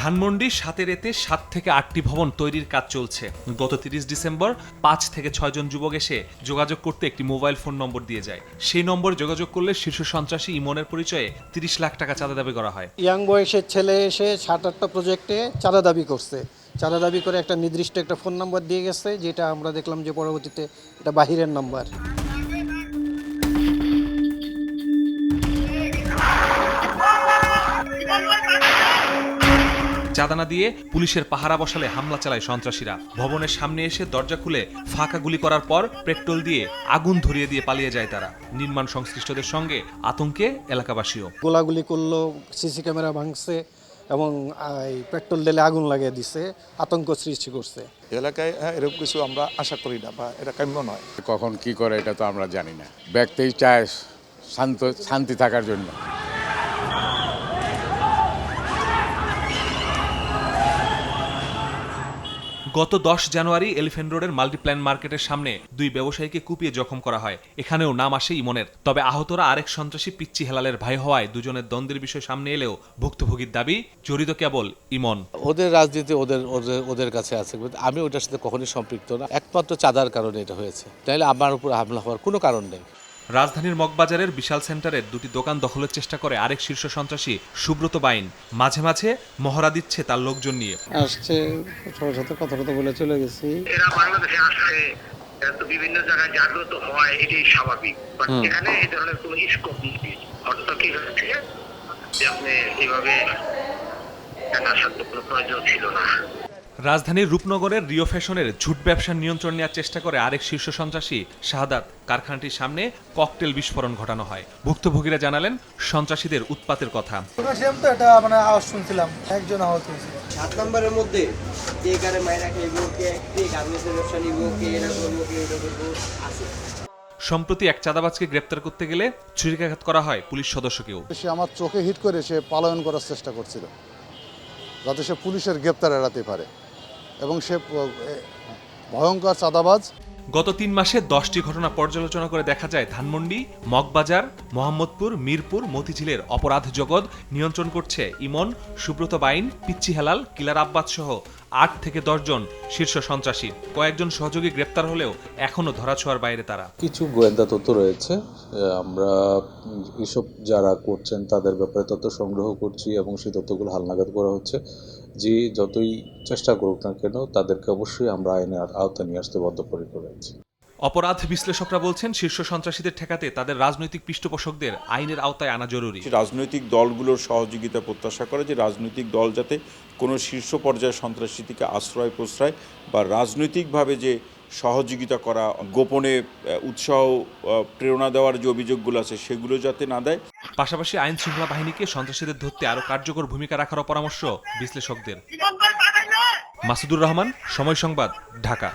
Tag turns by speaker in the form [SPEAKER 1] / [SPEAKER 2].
[SPEAKER 1] ধানমন্ডি সাতের এতে সাত থেকে আটটি ভবন তৈরির কাজ চলছে। গত তিরিশ ডিসেম্বর পাঁচ থেকে ছয়জন যুবক এসে যোগাযোগ করতে একটি মোবাইল ফোন নম্বর দিয়ে যায়। সেই নম্বর যোগাযোগ করলে শীর্ষ সন্ত্রাসী ইমনের পরিচয়ে তিরিশ লাখ টাকা চাঁদা দাবি করা হয়।
[SPEAKER 2] ইয়াং বয়সের ছেলে এসে সাত আটটা প্রজেক্টে চাঁদা দাবি করছে। চাঁদা দাবি করে একটা নির্দিষ্ট একটা ফোন নম্বর দিয়ে গেছে, যেটা আমরা দেখলাম যে পরবর্তীতে এটা বাহিরের নাম্বার।
[SPEAKER 1] চাঁদা না দিয়ে পুলিশের পাহারা বসালে হামলা চালায় সন্ত্রাসীরা। ভবনের সামনে এসে দরজা খুলে ফাঁকা গুলি করার পর পেট্রোল দিয়ে আগুন ধরিয়ে দিয়ে পালিয়ে যায় তারা। নির্মাণ সংশ্লিষ্টদের সঙ্গে আতঙ্কে এলাকাবাসীও।
[SPEAKER 2] গোলাগুলি করল সিসি ক্যামেরা ভাঙছে এবং এই পেট্রোল ঢেলে আগুন লাগিয়ে দিছে আতঙ্ক সৃষ্টি করছে।
[SPEAKER 3] এলাকায় হ্যাঁ, এরকম কিছু আমরা আশা করি না বা এটা কাম্য নয়।
[SPEAKER 4] কখন কি করে এটা তো আমরা জানি না। ব্যক্তি চায় শান্ত শান্তি থাকার জন্য।
[SPEAKER 1] গত দশ জানুয়ারি এলিফেন্ট রোডের মাল্টিপ্ল্যান মার্কেটের সামনে দুই ব্যবসায়ীকে কুপিয়ে জখম করা হয়। এখানেও নাম আসে ইমনের। তবে আহতরা আরেক সন্ত্রাসী পিচ্চি হেলালের ভাই হওয়ায় দুজনের দ্বন্দ্বের বিষয় সামনে এলেও ভুক্তভোগীর দাবি, জড়িত কেবল ইমন।
[SPEAKER 5] ওদের রাজনীতি ওদের ওদের ওদের কাছে আছে। আমি ওটার সাথে কখনোই সম্পৃক্ত না। একমাত্র চাঁদার কারণে এটা হয়েছে। তাহলে আমার উপর হামলা হওয়ার কোনো কারণ নেই।
[SPEAKER 1] রাজধানীর মগবাজারের বিশাল সেন্টারের দুটি দোকান দখলের চেষ্টা করে আরেক শীর্ষ সন্ত্রাসী সুব্রত বাইন। মাঝে মাঝে মহড়া দিচ্ছে তার লোকজন নিয়ে।
[SPEAKER 2] আসছে সবার সাথে কথা কথা বলে চলে গেছি।
[SPEAKER 6] এরা বাংলাদেশে তো বিভিন্ন জায়গায় জাগ্রত হয় এটাই স্বাভাবিক। বাট এখানে এই ধরনের কোনো স্কোপ নেই। অর্থ কি হচ্ছে যে আপনি এইভাবে আসার কোনো প্রয়োজন ছিল না।
[SPEAKER 1] রাজধানীর রূপনগরের রিও ফ্যাশনের ঝুট ব্যবসার নিয়ন্ত্রণ নেওয়ার চেষ্টা করে আরেক শীর্ষ সন্ত্রাসী শাহাদাত কারখানাটির সামনে ককটেল বিস্ফোরণ ঘটানো হয়। ভুক্তভোগীরা জানালেন সন্ত্রাসীদের উৎপাতের কথা।
[SPEAKER 7] তো এটা মানে আওয়াজ শুনছিলাম একজন আহত হয়েছে
[SPEAKER 8] সাত নম্বরের মধ্যে কে কারে খাইব কে কে গার্মেন্টসের ব্যবসা নিব কে এটা করব কে করব আছে।
[SPEAKER 1] সম্প্রতি এক চাঁদাবাজকে গ্রেপ্তার করতে গেলে ছুরিকাঘাত করা হয় পুলিশ সদস্যকেও।
[SPEAKER 9] সে আমার চোখে হিট করে সে পলায়ন করার চেষ্টা করছিল যাতে সে পুলিশের গ্রেপ্তার এড়াতে পারে। এবং সে ভয়ঙ্কর চাঁদাবাজ।
[SPEAKER 1] গত তিন মাসে দশটি ঘটনা পর্যালোচনা করে দেখা যায় ধানমন্ডি মগবাজার মোহাম্মদপুর মিরপুর মতিঝিলের অপরাধ জগৎ নিয়ন্ত্রণ করছে ইমন সুব্রত বাইন পিচ্ছি হেলাল কিলার আব্বাস সহ আট থেকে দশজন শীর্ষ সন্ত্রাসী। কয়েকজন সহযোগী গ্রেপ্তার হলেও এখনও ধরাছোঁয়ার বাইরে তারা।
[SPEAKER 10] কিছু গোয়েন্দা তথ্য রয়েছে। আমরা এসব যারা করছেন তাদের ব্যাপারে তথ্য সংগ্রহ করছি এবং সেই তথ্যগুলো হালনাগাদ করা হচ্ছে। যে যতই চেষ্টা করুক না কেন তাদেরকে অবশ্যই আমরা আইনের আওতায় নিয়ে আসতে বদ্ধপরিকর রয়েছে।
[SPEAKER 1] অপরাধ বিশ্লেষকরা বলছেন শীর্ষ সন্ত্রাসীদের ঠেকাতে তাদের রাজনৈতিক পৃষ্ঠপোষকদের আইনের আওতায় আনা জরুরি।
[SPEAKER 3] রাজনৈতিক দলগুলোর সহযোগিতা প্রত্যাশা করে যে রাজনৈতিক দল যাতে কোনো শীর্ষ পর্যায়ে সন্ত্রাসীকে আশ্রয় প্রশ্রয় বা রাজনৈতিকভাবে যে সহযোগিতা করা গোপনে উৎসাহ প্রেরণা দেওয়ার যে অভিযোগগুলো আছে সেগুলো যাতে না দেয়
[SPEAKER 1] পাশাপাশি আইন শৃঙ্খলা বাহিনীকে সন্ত্রাসীদের ধরতে আরও কার্যকর ভূমিকা রাখার পরামর্শ বিশ্লেষকদের। মাসুদুর রহমান সময় সংবাদ ঢাকা।